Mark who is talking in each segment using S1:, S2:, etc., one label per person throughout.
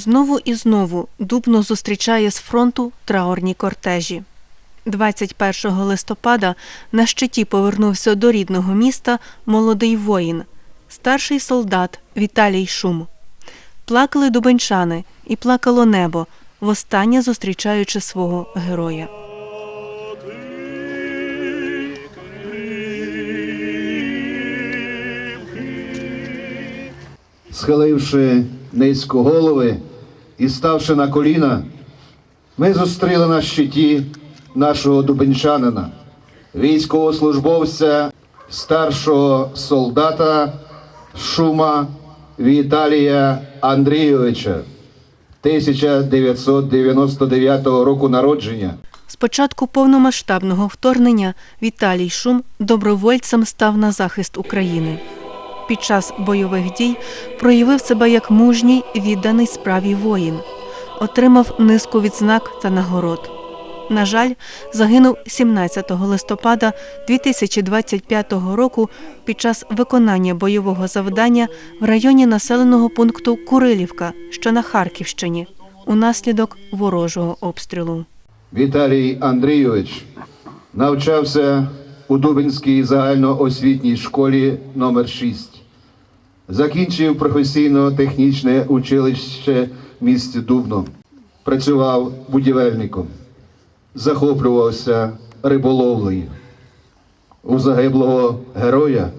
S1: Знову і знову Дубно зустрічає з фронту траурні кортежі. 21 листопада на щиті повернувся до рідного міста молодий воїн, старший солдат Віталій Шум. Плакали дубенчани і плакало небо, востаннє зустрічаючи свого героя.
S2: схиливши низько голови і ставши на коліна, ми зустріли на щиті нашого дубенчанина, військовослужбовця, старшого солдата Шума Віталія Андрійовича 1999 року народження.
S1: З початку повномасштабного вторгнення Віталій Шум добровольцем став на захист України. Під час бойових дій проявив себе як мужній відданий справі воїн, отримав низку відзнак та нагород. На жаль, загинув 17 листопада 2025 року під час виконання бойового завдання в районі населеного пункту Курилівка, що на Харківщині, унаслідок ворожого обстрілу.
S2: Віталій Андрійович навчався у Дубинській загальноосвітній школі номер 6 Закінчив професійно-технічне училище в місті Дубно. Працював будівельником, захоплювався риболовлею. У загиблого героя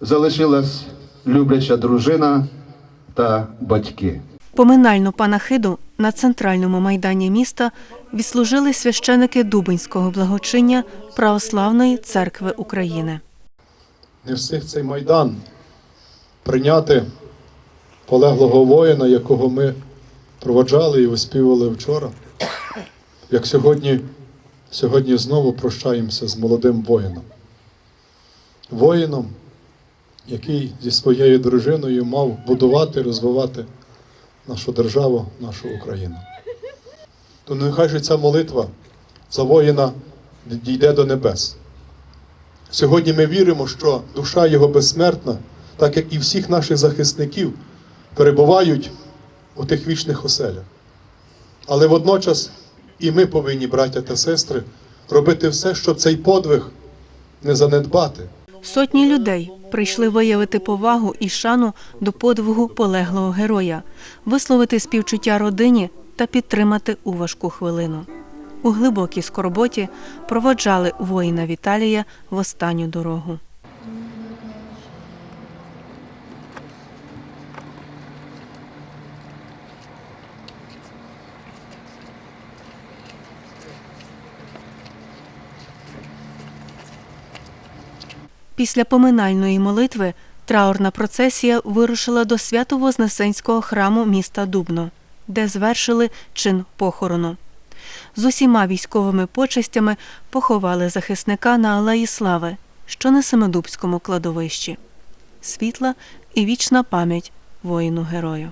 S2: залишилась любляча дружина та батьки.
S1: Поминальну панахиду на центральному майдані міста відслужили священики Дубинського благочиння Православної церкви України.
S3: не встиг цей майдан прийняти полеглого воїна, якого ми проводжали і оспівали вчора. Як сьогодні, сьогодні знову прощаємося з молодим воїном. Воїном, який зі своєю дружиною мав будувати, розвивати нашу державу, нашу Україну. То нехай же ця молитва за воїна дійде до небес. Сьогодні ми віримо, що душа його безсмертна, так як і всіх наших захисників, перебувають у тих вічних оселях. Але водночас і ми повинні, браття та сестри, робити все, щоб цей подвиг не занедбати.
S1: Сотні людей прийшли виявити повагу і шану до подвигу полеглого героя, висловити співчуття родині та підтримати у важку хвилину. У глибокій скорботі проводжали воїна Віталія в останню дорогу. Після поминальної молитви траурна процесія вирушила до Свято-Вознесенського храму міста Дубно, де звершили чин похорону. З усіма військовими почестями поховали захисника на Алеї Слави, що на Семидубському кладовищі. Світла і вічна пам'ять воїну герою.